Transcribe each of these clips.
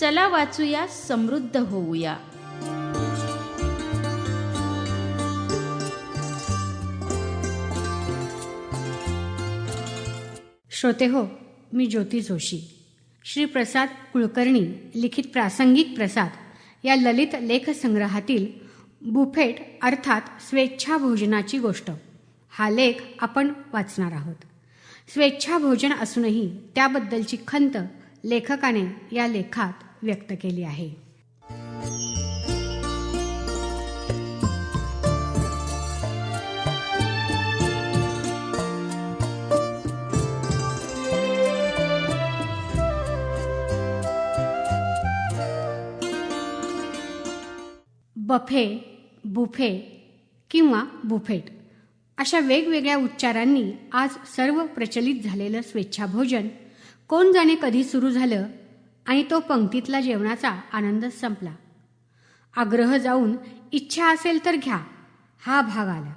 चला वाचूया समृद्ध होऊया. श्रोते हो मी ज्योती जोशी. श्री प्रसाद कुलकर्णी लिखित प्रासंगिक प्रसाद या ललित लेखसंग्रहातील बुफेट अर्थात स्वेच्छाभोजनाची गोष्ट. हा लेख आपण वाचणार आहोत. स्वेच्छाभोजन असूनही त्याबद्दलची खंत लेखकाने या लेखात व्यक्त केली आहे. बफे बुफे किंवा बुफेट अशा वेगवेगळ्या उच्चारांनी आज सर्व प्रचलित झालेलं स्वेच्छाभोजन कोण जाणे कधी सुरू झालं आणि तो पंक्तीतला जेवणाचा आनंदच संपला. आग्रह जाऊन इच्छा असेल तर घ्या. हा भाग आला.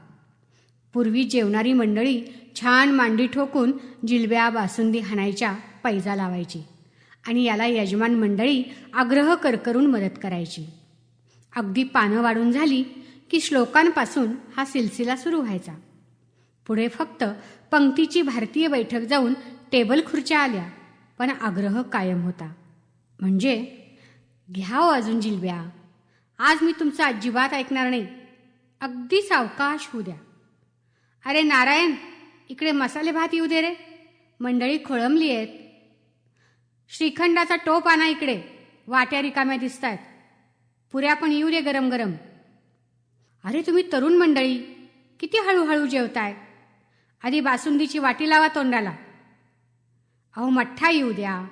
पूर्वी जेवणारी मंडळी छान मांडी ठोकून जिलब्या बासुंदी हाणायच्या पैजा लावायची आणि याला यजमान मंडळी आग्रह करकरून मदत करायची. अगदी पानं वाढून झाली की श्लोकांपासून हा सिलसिला सुरू व्हायचा. पुढे फक्त पंक्तीची भारतीय बैठक जाऊन टेबल खुर्च्या आल्या पण आग्रह कायम होता. म्हणजे घ्या अजून जिलब्या. आज मी तुमचं अजिबात ऐकणार नाही. अगदी सावकाश होऊ द्या. अरे नारायण इकडे मसाले भात येऊ दे रे. मंडळी खोळंबली आहेत. श्रीखंडाचा टोप आणा इकडे. वाट्या रिकाम्या दिसत आहेत पुऱ्या पण येऊ दे गरम गरम अरे तुम्ही तरुण मंडळी किती हळूहळू जेवताय. आधी बासुंदीची वाटी लावा तोंडाला. अहो मठ्ठा येऊ द्या.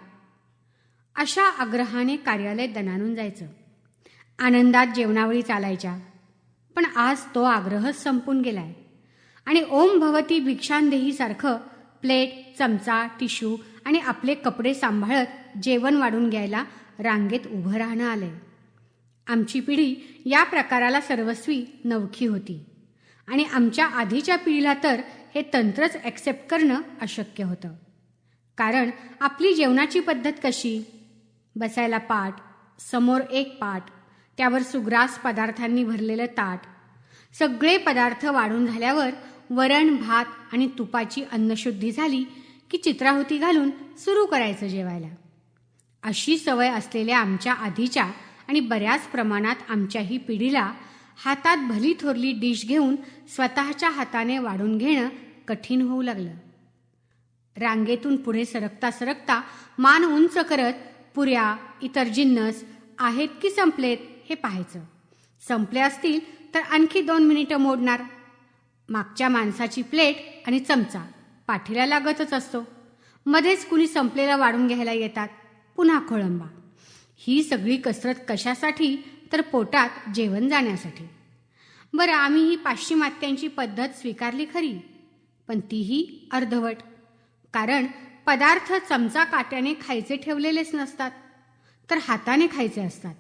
अशा आग्रहाने कार्यालय दणानून जायचं. आनंदात जेवणावळी चालायच्या. पण आज तो आग्रहच संपून गेलाय. आणि ओम भवती भिक्षांदेहीसारखं प्लेट चमचा टिश्यू आणि आपले कपडे सांभाळत जेवण वाढून घ्यायला रांगेत उभं राहणं आलंय. आमची पिढी या प्रकाराला सर्वस्वी नवखी होती. आणि आमच्या आधीच्या पिढीला तर हे तंत्रच ॲक्सेप्ट करणं अशक्य होतं. कारण आपली जेवणाची पद्धत कशी? बसायला पाट समोर एक पाट त्यावर सुग्रास पदार्थांनी भरलेलं ताट. सगळे पदार्थ वाढून झाल्यावर वरण भात आणि तुपाची अन्नशुद्धी झाली की चित्राहुती घालून सुरू करायचं जेवायला. अशी सवय असलेल्या आमच्या आधीच्या आणि बऱ्याच प्रमाणात आमच्याही पिढीला हातात भली थोरली डिश घेऊन स्वतःच्या हाताने वाढून घेणं कठीण होऊ लागलं. रांगेतून पुढे सरकता सरकता मान उंच करत पुऱ्या इतर जिन्नस आहेत की संपलेत हे पाहायचं. संपले असतील तर आणखी दोन मिनिटं मोडणार. मागच्या माणसाची प्लेट आणि चमचा पाठीला लागतच असतो. मध्येच कुणी संपलेला वाढून घ्यायला येतात. पुन्हा खोळंबा. ही सगळी कसरत कशासाठी? तर पोटात जेवण जाण्यासाठी. बरं आम्ही ही पाश्चिमात्यांची पद्धत स्वीकारली खरी. पण तीही अर्धवट. कारण पदार्थ चमचा काट्याने खायचे ठेवलेलेच नसतात तर हाताने खायचे असतात.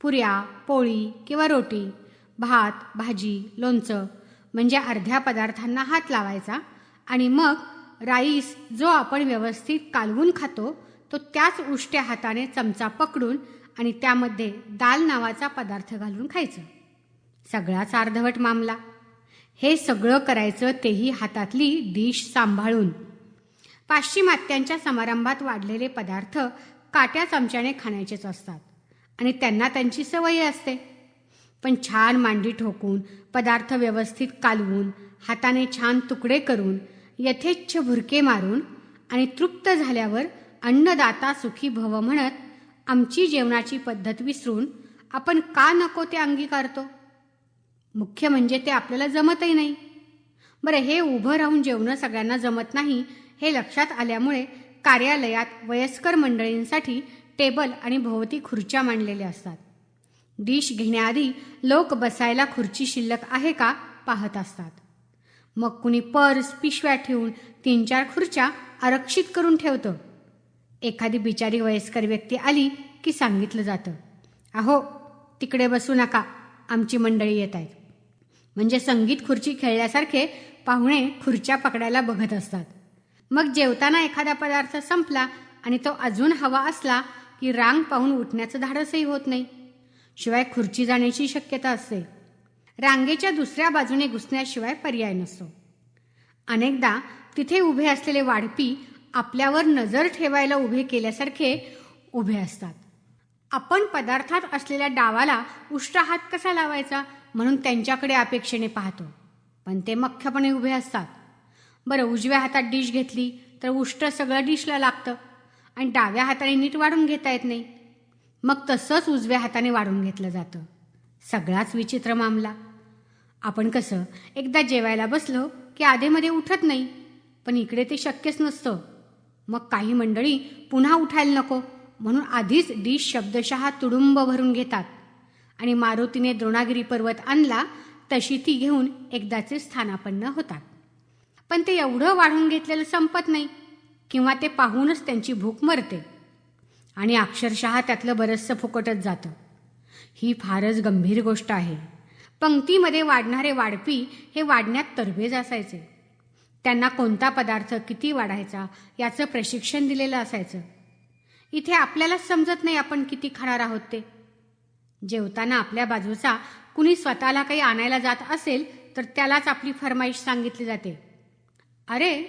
पुऱ्या पोळी किंवा रोटी भात भाजी लोणचं म्हणजे अर्ध्या पदार्थांना हात लावायचा आणि मग राईस जो आपण व्यवस्थित कालवून खातो तो त्याच उष्ट्या हाताने चमचा पकडून आणि त्यामध्ये दाल नावाचा पदार्थ घालून खायचं. सगळाच अर्धवट मामला. हे सगळं करायचं तेही हातातली डिश सांभाळून. पाश्चिमात्यांच्या समारंभात वाढलेले पदार्थ काट्या चमच्याने खाण्याचेच असतात. आणि त्यांना त्यांची सवय असते. पण छान मांडी ठोकून पदार्थ व्यवस्थित कालवून हाताने छान तुकडे करून यथेच्छ भुरके मारून आणि तृप्त झाल्यावर अन्नदाता सुखी भव म्हणत आमची जेवणाची पद्धत विसरून आपण का नको ते अंगीकारतो? मुख्य म्हणजे ते आपल्याला जमतही नाही. बरं हे उभं राहून जेवणं सगळ्यांना जमत नाही हे लक्षात आल्यामुळे कार्यालयात वयस्कर मंडळींसाठी टेबल आणि भोवती खुर्च्या मांडलेल्या असतात. डिश घेण्याआधी लोक बसायला खुर्ची शिल्लक आहे का पाहत असतात. मग कुणी पर्स पिशव्या ठेवून तीन चार खुर्च्या आरक्षित करून ठेवतं. एखादी बिचारी वयस्कर व्यक्ती आली की सांगितलं जातं अहो तिकडे बसू नका आमची मंडळी येत आहेत. म्हणजे संगीत खुर्ची खेळल्यासारखे पाहुणे खुर्च्या पकडायला बघत असतात. मग जेवताना एखादा पदार्थ संपला आणि तो अजून हवा असला की रांग पाहून उठण्याचं धाडसही होत नाही. शिवाय खुर्ची जाण्याची शक्यता असते. रांगेच्या दुसऱ्या बाजूने घुसण्याशिवाय पर्याय नसतो. अनेकदा तिथे उभे असलेले वाढपी आपल्यावर नजर ठेवायला उभे केल्यासारखे उभे असतात. आपण पदार्थात असलेल्या डावाला उष्ट हात कसा लावायचा म्हणून त्यांच्याकडे अपेक्षेने पाहतो पण ते मख्यपणे उभे असतात. बरं उजव्या हातात डिश घेतली तर उष्ट सगळं डिशला लागतं. आणि डाव्या हाताने नीट वाढून घेता येत नाही. मग तसंच उजव्या हाताने वाढून घेतलं जातं. सगळाच विचित्र मामला. आपण कसं एकदा जेवायला बसलो की आधेमध्ये उठत नाही पण इकडे ते शक्यच नसतं. मग काही मंडळी पुन्हा उठायला नको म्हणून आधीच डिश शब्दशः तुडुंब भरून घेतात. आणि मारुतीने द्रोणागिरी पर्वत आणला तशी ती घेऊन एकदाचे स्थानापन्न होतात. पण ते एवढं वाढून घेतलेलं संपत नाही किंवा ते पाहूनच त्यांची भूक मरते. आणि अक्षरशः त्यातलं बरंचसं फुकटच जातं. ही फारच गंभीर गोष्ट आहे. पंक्तीमध्ये वाढणारे वाढपी हे वाढण्यात तरबेज असायचे. त्यांना कोणता पदार्थ किती वाढायचा याचं प्रशिक्षण दिलेलं असायचं. इथे आपल्यालाच समजत नाही आपण किती खाणार आहोत ते. जेवताना आपल्या बाजूचा कुणी स्वतःला काही आणायला जात असेल तर त्यालाच आपली फरमाईश सांगितली जाते. अरे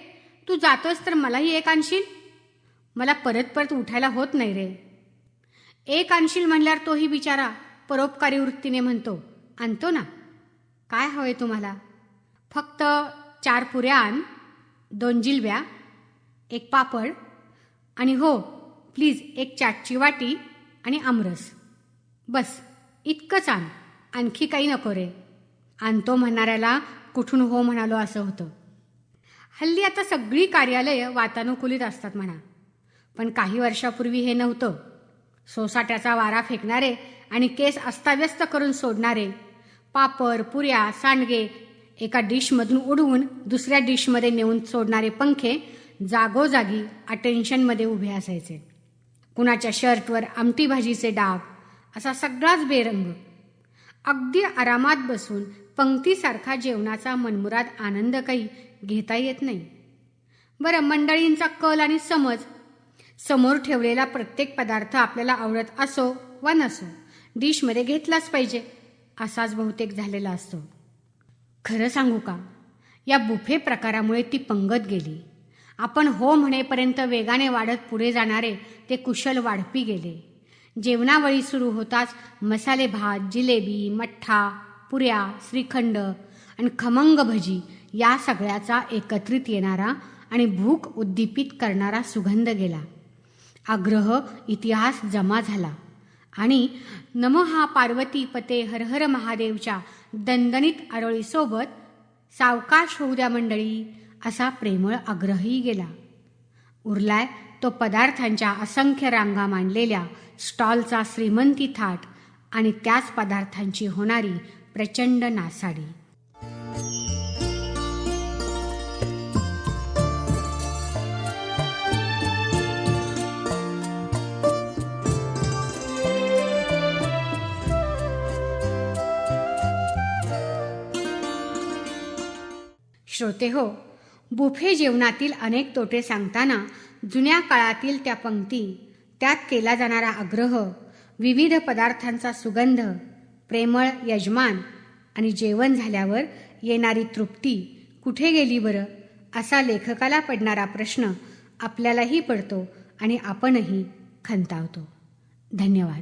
तू जातोस तर मलाही एक आणशील? मला परत परत उठायला होत नाही रे. एक आणशील म्हणल्यावर तोही बिचारा परोपकारी वृत्तीने म्हणतो आणतो ना. काय हवंय तुम्हाला? फक्त चार पुऱ्या आण दोन जिलब्या एक पापड आणि हो प्लीज एक चाटची वाटी आणि आमरस. बस इतकंच आण. आणखी काही नको रे. आणतो म्हणणाऱ्याला कुठून हो म्हणालो असं होतं. हल्ली आता सगळी कार्यालयं वातानुकूलित असतात म्हणा. पण काही वर्षापूर्वी हे नव्हतं. सोसाट्याचा वारा फेकणारे आणि केस अस्ताव्यस्त करून सोडणारे पापड पुऱ्या सांडगे एका डिशमधून उडवून दुसऱ्या डिशमध्ये नेऊन सोडणारे पंखे जागोजागी अटेन्शनमध्ये उभे असायचे. कुणाच्या शर्टवर आमटी भाजीचे डाग असा सगळाच बेरंग. अगदी आरामात बसून पंक्तीसारखा जेवणाचा मनमुराद आनंद काही घेता येत नाही. बरं मंडळींचा कल आणि समज. समोर ठेवलेला प्रत्येक पदार्थ आपल्याला आवडत असो वा नसो डिशमध्ये घेतलाच पाहिजे असाच बहुतेक झालेला असतो. खरं सांगू का? या बुफे प्रकारामुळे ती पंगत गेली. आपण हो म्हणेपर्यंत वेगाने वाढत पुढे जाणारे ते कुशल वाढपी गेले. जेवणावळी सुरू होताच मसाले भात जिलेबी मठ्ठा पुऱ्या श्रीखंड आणि खमंग भजी या सगळ्याचा एकत्रित येणारा आणि भूक उद्दीपित करणारा सुगंध गेला. आग्रह इतिहास जमा झाला. आणि नमहा पार्वती पते हर हर महादेवच्या दणदणीत आरोळीसोबत सावकाश होऊ द्या मंडळी असा प्रेमळ आग्रहही गेला. उरलाय तो पदार्थांच्या असंख्य रांगा मांडलेल्या स्टॉलचा श्रीमंती थाट आणि त्याच पदार्थांची होणारी प्रचंड नासाडी. श्रोते हो बुफे जेवणातील अनेक तोटे सांगताना जुन्या काळातील त्या पंक्ती त्यात केला जाणारा आग्रह विविध पदार्थांचा सुगंध प्रेमळ यजमान आणि जेवण झाल्यावर येणारी तृप्ती कुठे गेली बरं? असा लेखकाला पडणारा प्रश्न आपल्यालाही पडतो आणि आपणही खंतावतो. धन्यवाद.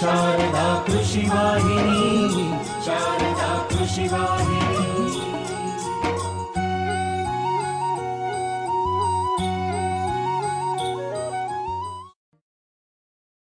शारदा कृषिवाहिनी। शारदा कृषिवाहिनी।